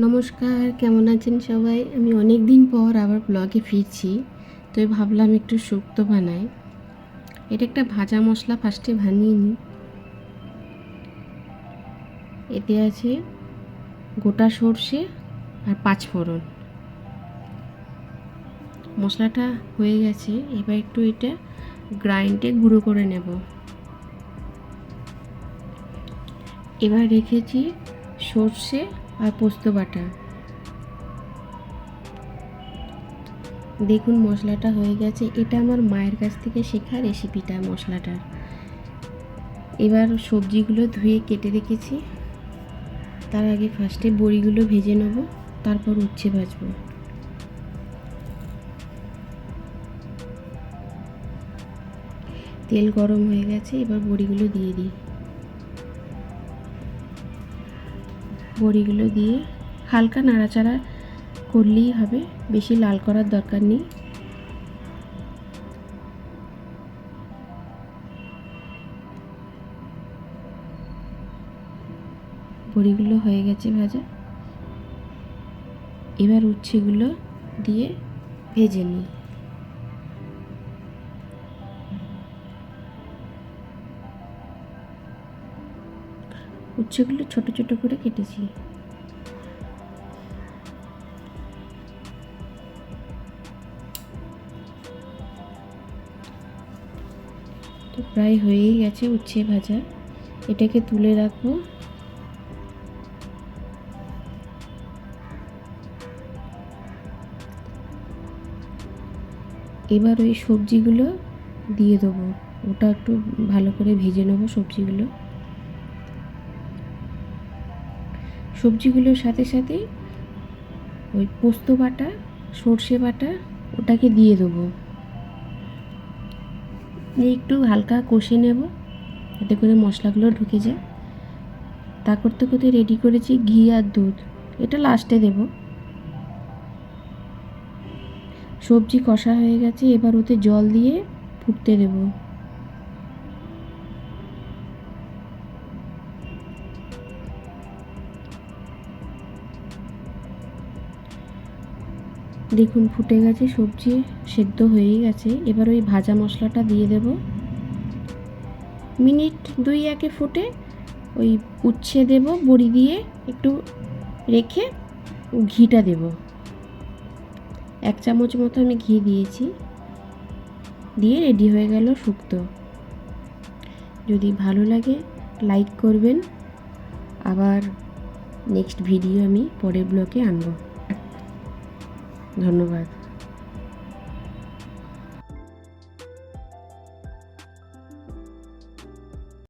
নমস্কার, কেমন আছেন সবাই? আমি অনেক দিন পর আবার ব্লগে ফিরছি, তো ভাবলাম একটু শুক্তো বানাই। এটা একটা ভাজা মশলা ফার্স্টে বানিয়ে নিই। এতে আছে গোটা সর্ষে আর পাঁচফোড়ন মশলাটা হয়ে গেছে, এবার একটু এটা গ্রাইন্ডে গুঁড়ো করে নেব। এবার রেখেছি সর্ষে আর পোস্ত বাটা দেখুন মশলাটা হয়ে গেছে। এটা আমার মায়ের কাছ থেকে শেখা রেসিপিটা মশলাটার। এবার সবজিগুলো ধুয়ে কেটে রেখেছি। তার আগে ফার্স্টে বড়িগুলো ভেজে নেব, তারপর উচ্ছে ভাজবো। তেল গরম হয়ে গেছে, এবার বড়িগুলো দিয়ে দিই। বড়িগুলো দিয়ে হালকা নাড়াচাড়া করলেই হবে, বেশি লাল করার দরকার নেই। বড়িগুলো হয়ে গেছে ভাজা। এবার উচ্ছেগুলো দিয়ে ভেজে নিই। উচ্ছেগুলো ছোট ছোট করে কেটেছি। তো প্রায় হয়েই গেছে উচ্ছে ভাজা। এটাকে তুলে রাখব। এবার ওই সবজিগুলো দিয়ে দেবো। ওটা একটু ভালো করে ভেজে নেব সবজিগুলো। সবজিগুলোর সাথে সাথে ওই পোস্ত বাটা, সর্ষে বাটা ওটাকে দিয়ে দেবো। একটু হালকা কষে নেব, এতে করে মশলাগুলো ঢুকে যায়। তা করতে করতে রেডি করেছি ঘি আর দুধ, এটা লাস্টে দেব। সবজি কষা হয়ে গেছে, এবার ওতে জল দিয়ে ফুটতে দেবো। দেখুন, ফুটে গেছে, সবজি সেদ্ধ হয়েই গেছে। এবার ওই ভাজা মশলাটা দিয়ে দেব। মিনিট দুই একে ফুটে ওই উচ্ছে দেব, বড়ি দিয়ে একটু রেখে ঘিটা দেব। এক চামচ মতো আমি ঘি দিয়েছি। দিয়ে রেডি হয়ে গেল শুক্তো। যদি ভালো লাগে, লাইক করবেন। আবার নেক্সট ভিডিও আমি পরের ব্লকে আনব। ধন্যবাদ।